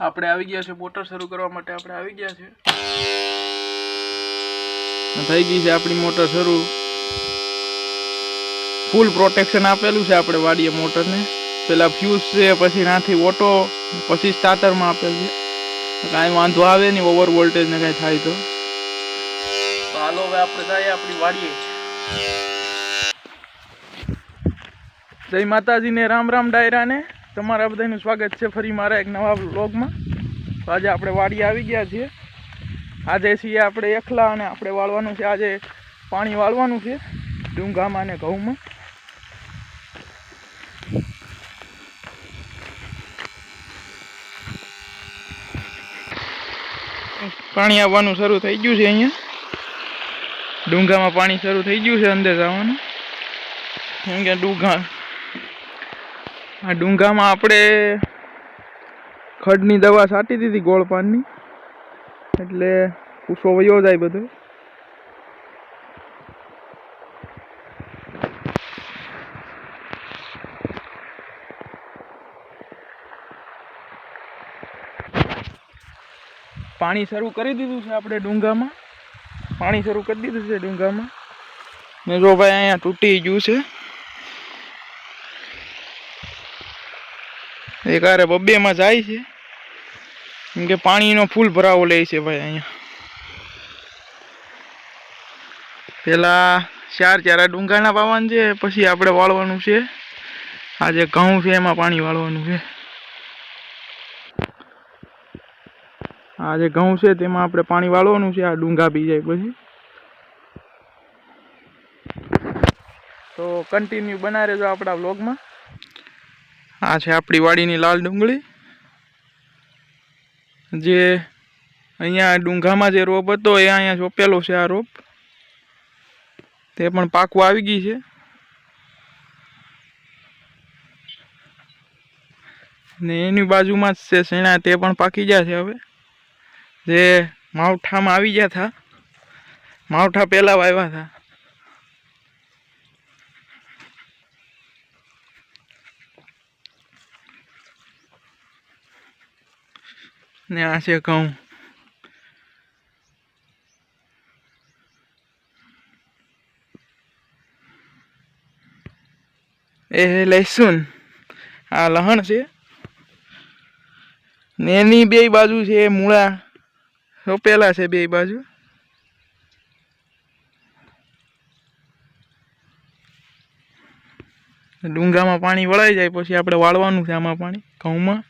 આપણે આવી ગયા છે મોટર શરૂ કરવા માટે આપણે આવી ગયા છે થઈ ગઈ છે આપણી મોટર શરૂ. ફૂલ પ્રોટેક્શન આપેલું છે આપણે વાડીએ મોટરને. પેલા ફ્યુઝ છે, પછી નાથી ઓટો પછી સ્ટાર્ટરમાં આપેલ છે. કાંઈ વાંધો આવે નહીં ઓવર વોલ્ટેજ ને કાંઈ થાય તો હાલો હવે આપણે જઈએ આપણી વાડીએ. જય માતાજીને, રામ રામ ડાયરાને. તમારા બધાનું સ્વાગત છે ફરી મારા એક નવા બ્લોગમાં તો આજે આપણે વાડી આવી ગયા છીએ. આજે છીએ આપણે એકલા અને આપણે વાળવાનું છે આજે પાણી વાળવાનું છે, ડુંગામાં અને ઘઉંમાં. પાણી આવવાનું શરૂ થઈ ગયું છે અહીંયા. ડુંગામાં પાણી શરૂ થઈ ગયું છે અંદર જવાનું. કેમ કે ડુંગા આ ડુંગામાં આપણે ખડની દવા છાંટી દીધી ગોળપાનની એટલે કૂસો વયો જાય બધો. પાણી શરૂ કરી દીધું છે આપણે ડુંગામાં. પાણી શરૂ કરી દીધું છે ડુંગામાં. મેં જો ભાઈ અહીંયા તૂટી ગયું છે. એક આરે બબ્બેમાં જાય છે. કેમ કે પાણીનો ફૂલ ભરાવો લે છે ભાઈ અહીંયા. પેલા ચાર ચાર ડુંગાના પાવાનું છે, પછી આપણે વાળવાનું છે. આ જે ઘઉં છે, એમાં પાણી વાળવાનું છે. આ જે ઘઉં છે, તેમાં આપણે પાણી વાળવાનું છે, આ ડુંગા પી જાય પછી. તો કન્ટિન્યુ બના રહેજો આપણા વ્લોગમાં આ છે આપણી વાડીની લાલ ડુંગળી. જે અહીંયા ડુંગામાં જે રોપ હતો, એ અહીંયા ચોપેલો છે આ રોપ. તે પણ પાકવા આવી ગઈ છે. ને એની બાજુમાં જ છે શેણા, તે પણ પાકી ગયા છે હવે. જે માવઠામાં આવી ગયા હતા. માવઠા પહેલાં વાવ્યા હતા. ને આ છે ઘઉં એ લહેસુન આ લહણ છે ને એની બે બાજુ છે મૂળા રોપેલા છે બે બાજુ ડુંગામાં પાણી વળાઈ જાય પછી આપણે વાળવાનું છે આમાં પાણી ઘઉંમાં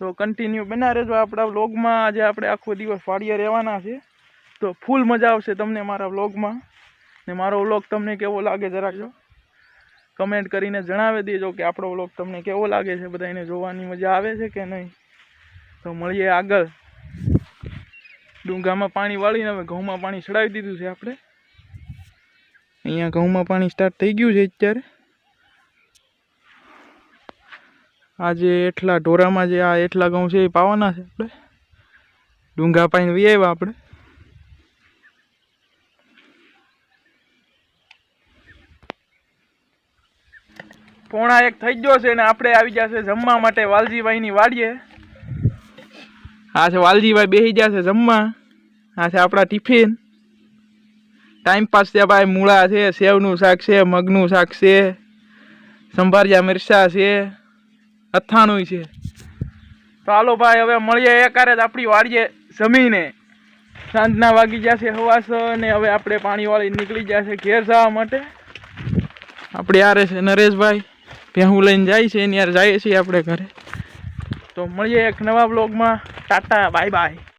તો કન્ટિન્યુ બના રહેજો આપણા વ્લોગમાં આજે આપણે આખો દિવસ ફાળીએ રહેવાના છે તો ફૂલ મજા આવશે તમને મારા વ્લોગમાં ને મારો વ્લોગ તમને કેવો લાગે જરા જો? કમેન્ટ કરીને જણાવી દેજો કે આપણો વ્લોગ તમને કેવો લાગે છે. બધાને જોવાની મજા આવે છે કે નહીં? તો મળીએ આગળ. ડુંગામાં પાણી વાળીને હવે ઘઉંમાં પાણી ચડાવી દીધું છે આપણે. અહીંયા ઘઉંમાં પાણી સ્ટાર્ટ થઈ ગયું છે અત્યારે. આ જે એટલા ઢોરામાં જે આ એટલા ઘઉં છે એ પાવાના છે આપણે. ડુંગા પાઈને વી આવ્યા આપણે. પોણા એક થઈ ગયો છે ને આપણે આવી જશે જમવા માટે વાલજીભાઈની વાડીએ. આ છે વાલજીભાઈ બેસી છે જમવા. આ છે આપણા ટિફિન. ટાઈમ પાસ છે ભાઈ, મૂળા છે, સેવનું શાક છે, મગનું શાક છે, સંભારિયા મિરસા છે. અથાણું છે. તો હાલો ભાઈ, હવે મળીએ એકારે જ આપણી વાડીએ જમીને. સાંજના વાગી જશે હવાસ ને હવે આપણે પાણી વાળી નીકળી જશે ઘેર જવા માટે. આપણે યારે છે નરેશભાઈ ભેહું લઈને જાય છે, એની યાર જઈએ છીએ આપણે ઘરે. તો મળીએ એક નવા બ્લોગમાં ટાટા, બાય બાય.